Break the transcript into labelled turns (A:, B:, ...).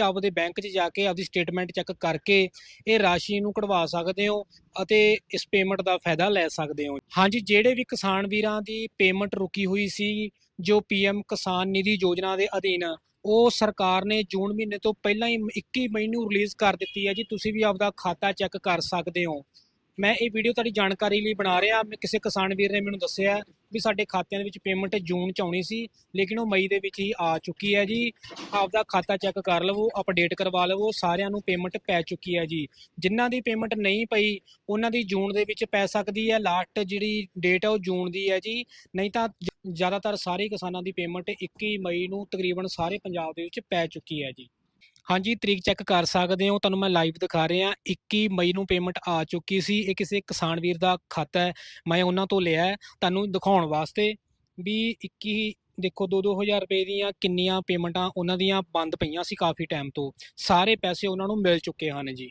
A: ਆਪਦੇ ਬੈਂਕ 'ਚ ਜਾ ਕੇ ਆਪਦੀ ਸਟੇਟਮੈਂਟ ਚੈੱਕ ਕਰਕੇ ਇਹ ਰਾਸ਼ੀ ਨੂੰ ਕਢਵਾ ਸਕਦੇ ਹੋ ਅਤੇ ਇਸ ਪੇਮੈਂਟ ਦਾ ਫਾਇਦਾ ਲੈ ਸਕਦੇ ਹੋ। ਹਾਂਜੀ, ਜਿਹੜੇ ਵੀ ਕਿਸਾਨ ਵੀਰਾਂ ਦੀ ਪੇਮੈਂਟ ਰੁਕੀ ਹੋਈ ਸੀ, ਜੋ ਪੀਐਮ ਕਿਸਾਨ ਨਿਧੀ ਯੋਜਨਾ ਦੇ ਅਧੀਨ, ਉਹ ਸਰਕਾਰ ਨੇ ਜੂਨ ਮਹੀਨੇ ਤੋਂ ਪਹਿਲਾਂ ਹੀ 21 ਮਈ ਨੂੰ ਰਿਲੀਜ਼ ਕਰ ਦਿੱਤੀ ਹੈ ਜੀ, ਤੁਸੀਂ ਵੀ ਆਪਦਾ ਖਾਤਾ ਚੈੱਕ ਕਰ ਸਕਦੇ ਹੋ। ਮੈਂ ਇਹ ਵੀਡੀਓ ਤੁਹਾਡੀ ਜਾਣਕਾਰੀ ਲਈ ਬਣਾ ਰਿਹਾ ਕਿਸੇ ਕਿਸਾਨ ਵੀਰ ਨੇ ਮੈਨੂੰ ਦੱਸਿਆ ਵੀ ਸਾਡੇ ਖਾਤਿਆਂ ਦੇ ਵਿੱਚ ਪੇਮੈਂਟ ਜੂਨ ਚ ਆਉਣੀ ਸੀ, ਲੇਕਿਨ ਉਹ ਮਈ ਦੇ ਵਿੱਚ ਹੀ ਆ ਚੁੱਕੀ ਹੈ ਜੀ। ਆਪਦਾ ਖਾਤਾ ਚੈੱਕ ਕਰ ਲਵੋ ਅਪਡੇਟ ਕਰਵਾ ਲਵੋ, ਸਾਰਿਆਂ ਨੂੰ ਪੇਮੈਂਟ ਪੈ ਚੁੱਕੀ ਹੈ ਜੀ। ਜਿਨ੍ਹਾਂ ਦੀ ਪੇਮੈਂਟ ਨਹੀਂ ਪਈ, ਉਹਨਾਂ ਦੀ ਜੂਨ ਦੇ ਵਿੱਚ ਪੈ ਸਕਦੀ ਹੈ। ਲਾਸਟ ਜਿਹੜੀ ਡੇਟ ਹੈ ਉਹ ਜੂਨ ਦੀ ਹੈ ਜੀ। ਨਹੀਂ ਤਾਂ ਜ਼ਿਆਦਾਤਰ ਸਾਰੇ ਕਿਸਾਨਾਂ ਦੀ ਪੇਮੈਂਟ 21 ਮਈ ਨੂੰ ਤਕਰੀਬਨ ਸਾਰੇ ਪੰਜਾਬ ਦੇ ਵਿੱਚ ਪੈ ਚੁੱਕੀ ਹੈ ਜੀ। ਹਾਂਜੀ, ਤਰੀਕ ਚੈੱਕ ਕਰ ਸਕਦੇ ਹੋ, ਤੁਹਾਨੂੰ ਮੈਂ ਲਾਈਵ ਦਿਖਾ ਰਿਹਾ। 21 ਮਈ ਨੂੰ ਪੇਮੈਂਟ ਆ ਚੁੱਕੀ ਸੀ। ਇਹ ਕਿਸੇ ਕਿਸਾਨ ਵੀਰ ਦਾ ਖਾਤਾ ਹੈ। ਮੈਂ ਉਹਨਾਂ ਤੋਂ ਲਿਆ ਤੁਹਾਨੂੰ ਦਿਖਾਉਣ ਵਾਸਤੇ ਵੀ 21 ਦੇਖੋ 2-2000 ਰੁਪਏ ਦੀਆਂ ਕਿੰਨੀਆਂ ਪੇਮੈਂਟਾਂ ਉਹਨਾਂ ਦੀਆਂ ਬੰਦ ਪਈਆਂ ਸੀ ਕਾਫੀ ਟਾਈਮ ਤੋਂ। ਸਾਰੇ ਪੈਸੇ ਉਹਨਾਂ ਨੂੰ ਮਿਲ ਚੁੱਕੇ ਹਨ ਜੀ।